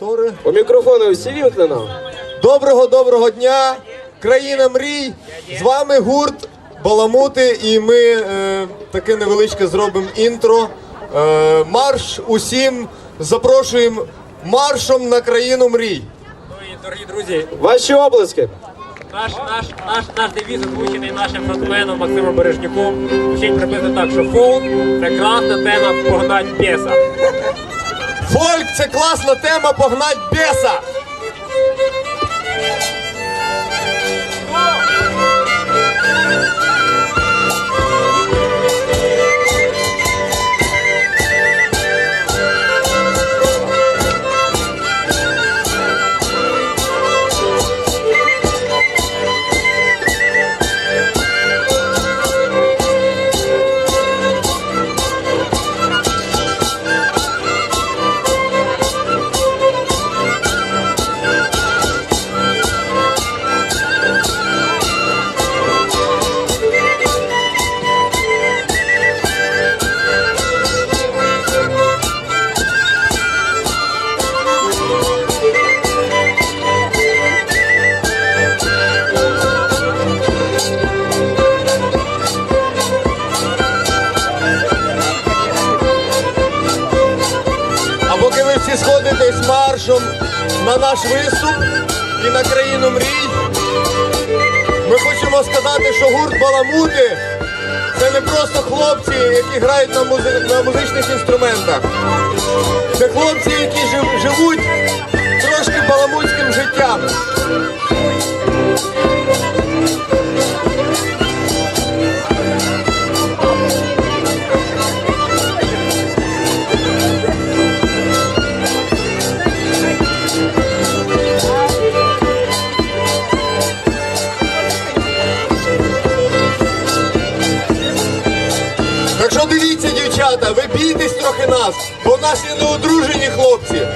Тори. У мікрофони всі вімкнено. Доброго доброго дня! Країна мрій! З вами гурт Баламути, і ми е, таке невеличке зробимо інтро. Е, марш усім запрошуємо маршом на країну мрій. Ну і дорогі друзі, Ваші облиски. наш наш наш наш девіз озвучений нашим фронтменом Максимом Бережнюком. Звучить приблизно так, що фолк це красна тема погнать п'єса. Фольк це класна тема погнать беса! Ви маршем на наш виступ і на країну мрій, ми хочемо сказати, що гурт Баламути це не просто хлопці, які грають на, музи- на музичних інструментах. Це хлопці, які жив- живуть трошки баламутським життям. Дивіться, дівчата, ви бійтесь трохи нас, бо наші неодружені хлопці.